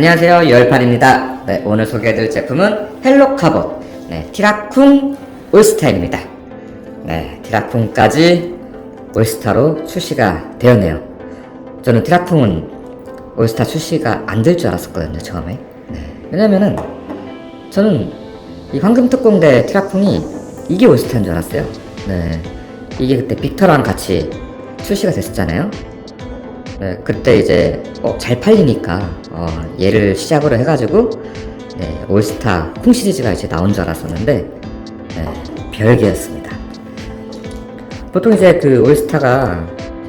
안녕하세요. 열판입니다. 네, 오늘 소개해드릴 제품은 헬로카봇. 네, 티라쿵 올스타입니다. 네, 티라쿵까지 올스타로 출시가 되었네요. 저는 티라쿵은 올스타 출시가 안 될 줄 알았었거든요 처음에. 네, 왜냐면은 저는 이 황금특공대 티라쿵이 이게 올스타인 줄 알았어요. 네, 이게 그때 빅터랑 같이 출시가 됐었잖아요. 네, 그때 이제 어, 잘 팔리니까 어, 얘를 시작으로 해가지고 네, 올스타 쿵 시리즈가 이제 나온 줄 알았었는데 네, 별개였습니다. 보통 이제 그 올스타가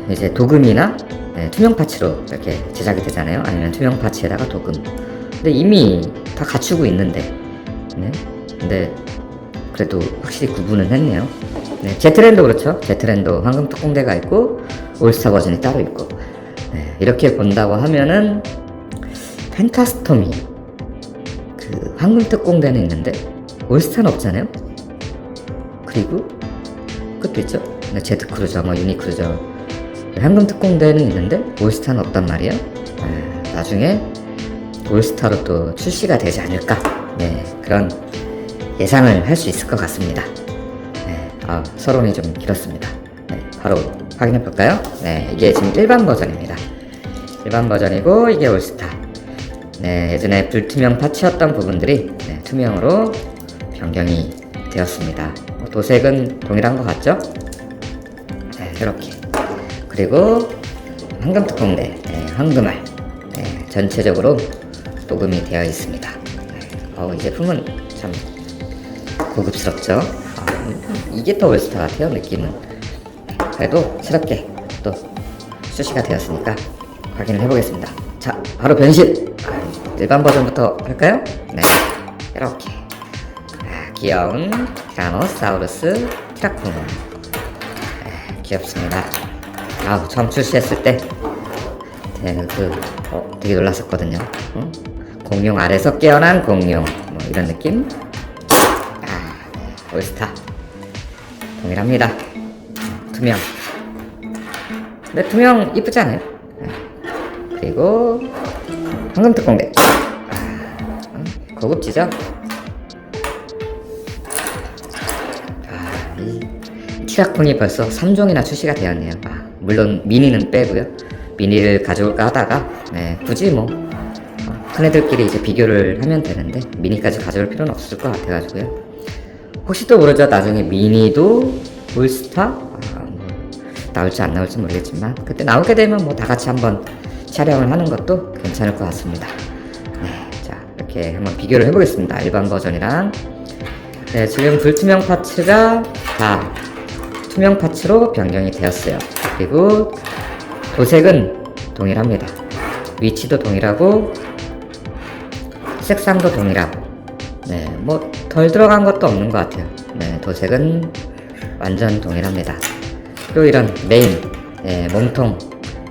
이제 도금이나 네, 투명 파츠로 이렇게 제작이 되잖아요. 아니면 투명 파츠에다가 도금. 근데 이미 다 갖추고 있는데, 네. 근데 그래도 확실히 구분은 했네요. 네, 제트랜도 그렇죠. 제트랜도 황금 특공대가 있고 올스타 버전이 따로 있고. 네, 이렇게 본다고 하면은 펜타스톰이 그 황금 특공대는 있는데 올스타는 없잖아요. 그리고 그것도 있죠. 네, 제트 크루저, 뭐 유니 크루저, 황금 특공대는 있는데 올스타는 없단 말이에요. 네, 나중에 올스타로 또 출시가 되지 않을까. 네, 그런 예상을 할 수 있을 것 같습니다. 네, 아, 서론이 좀 길었습니다. 네, 바로 확인해 볼까요? 네, 이게 지금 일반 버전입니다. 일반 버전이고 이게 올스타. 네, 예전에 불투명 파츠였던 부분들이 네, 투명으로 변경이 되었습니다. 뭐 도색은 동일한 것 같죠? 네, 이렇게. 그리고 황금 특공대, 네, 황금알. 네, 전체적으로 녹음이 되어 있습니다. 네, 어, 이 제품은 참 고급스럽죠? 아, 이게 더 올스타 같아요, 느낌은. 그래도 새롭게 또 출시가 되었으니까 확인을 해보겠습니다. 자, 바로 변신! 아, 일반 버전부터 할까요? 네, 이렇게. 아, 귀여운 티라노사우루스 티라쿠노. 아, 귀엽습니다. 아, 처음 출시했을 때 되게, 그, 어, 되게 놀랐었거든요. 어? 공룡 아래서 깨어난 공룡. 뭐 이런 느낌? 아, 네, 올스타. 동일합니다. 투명. 근데 투명 이쁘지 않아요? 네. 그리고 황금 특공대. 아, 고급지죠? 아, 이 티라콘이 벌써 3종이나 출시가 되었네요. 아, 물론 미니는 빼고요. 미니를 가져올까 하다가 네, 굳이 뭐 어, 큰 애들끼리 이제 비교를 하면 되는데 미니까지 가져올 필요는 없을 것 같아가지고요. 혹시 또 모르죠. 나중에 미니도 올스타 아, 뭐 나올지 안 나올지 모르겠지만 그때 나오게 되면 뭐 다 같이 한번 촬영을 하는 것도 괜찮을 것 같습니다. 네, 자 이렇게 한번 비교를 해보겠습니다. 일반 버전이랑 네, 지금 불투명 파츠가 다 투명 파츠로 변경이 되었어요. 그리고 도색은 동일합니다. 위치도 동일하고 색상도 동일하고 네, 뭐 덜 들어간 것도 없는 것 같아요. 네, 도색은 완전 동일합니다. 또 이런 메인, 네, 몸통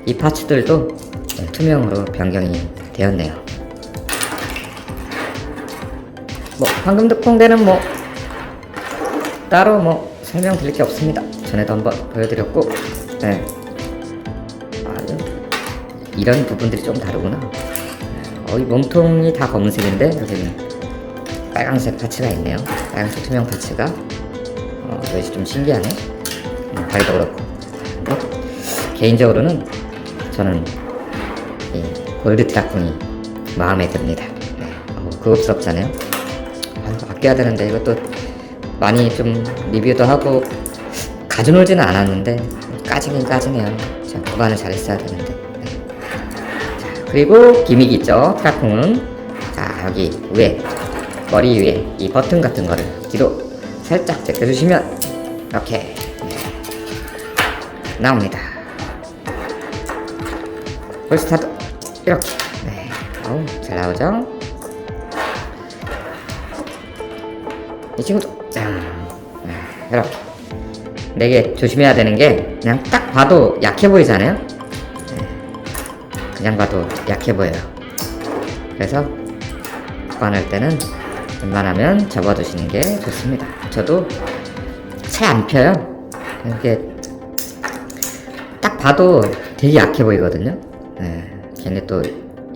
이 파츠들도 네, 투명으로 변경이 되었네요. 뭐 황금 특공대는 뭐 따로 뭐 설명드릴 게 없습니다. 전에도 한번 보여드렸고, 네. 아, 이런 부분들이 좀 다르구나. 어, 이 몸통이 다 검은색인데 여기는 빨간색 파츠가 있네요. 빨간색 투명 파츠가 어, 이것이 좀 신기하네. 음, 다리도 그렇고. 뭐, 개인적으로는 저는 이 골드 트라콘이 마음에 듭니다. 네, 어, 고급스럽잖아요. 아, 아껴야 되는데 이것도 많이 좀 리뷰도 하고 가져놀지는 않았는데 까지긴 까지네요. 자, 보관을 잘했어야 되는데. 네. 자, 그리고 기믹 있죠. 트라콩은 자 여기 위에 머리 위에 이 버튼 같은 거를 뒤로 살짝 제껴주시면 이렇게 네. 나옵니다. 볼스타도 이렇게. 네. 어우, 잘 나오죠? 이 친구도 짠 네, 이렇게. 되게 조심해야 되는 게 그냥 딱 봐도 약해 보이잖아요? 네, 그냥 봐도 약해 보여요. 그래서 보관할 때는 웬만하면 접어두시는 게 좋습니다. 저도 잘안 펴요. 이게 딱 봐도 되게 약해 보이거든요? 네, 걔네 또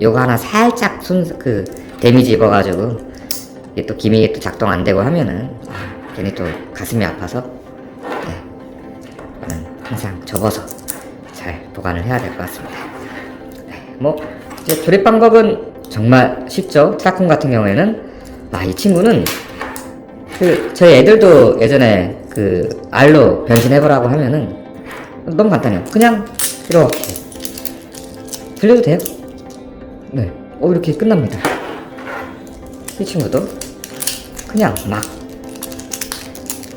요거 하나 살짝 순 그 데미지 입어가지고 이게 또 기믹이 또 작동 안 되고 하면은 아, 괜히 또 가슴이 아파서 네. 항상 접어서 잘 보관을 해야 될 것 같습니다. 네, 뭐 이제 조립 방법은 정말 쉽죠. 트라콘 같은 경우에는 아 이 친구는 그 저희 애들도 예전에 그 알로 변신해보라고 하면은 너무 간단해요. 그냥 이렇게 들려도 돼요? 네, 어 이렇게 끝납니다. 이 친구도 그냥 막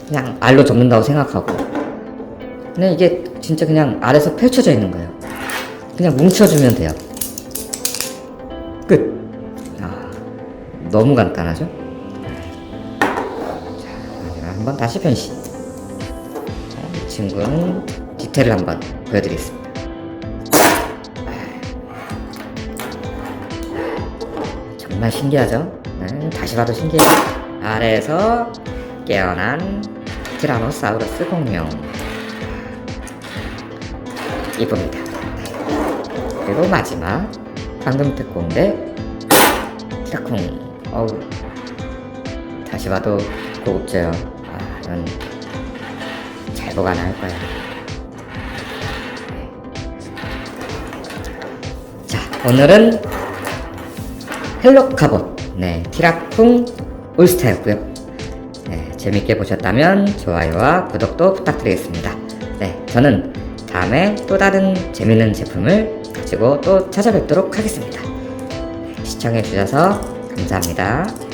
그냥 알로 접는다고 생각하고 근데 이게 진짜 그냥 알에서 펼쳐져 있는 거예요. 그냥 뭉쳐주면 돼요. 끝. 아, 너무 간단하죠? 한번 다시 변신. 자, 이 친구는 디테일을 한번 보여드리겠습니다. 정말 신기하죠? 네, 다시 봐도 신기해요. 아래에서 깨어난 티라노사우루스 공룡. 이쁩니다. 네. 그리고 마지막 황금 특공 대 티라쿵. 어우 다시 봐도 고급져요. 아, 이건 잘 보관할 거예요. 네. 자, 오늘은 헬로 카봇, 네, 티라쿵 올스타였고요. 네, 재밌게 보셨다면 좋아요와 구독도 부탁드리겠습니다. 네, 저는 다음에 또 다른 재밌는 제품을 가지고 또 찾아뵙도록 하겠습니다. 네, 시청해주셔서 감사합니다.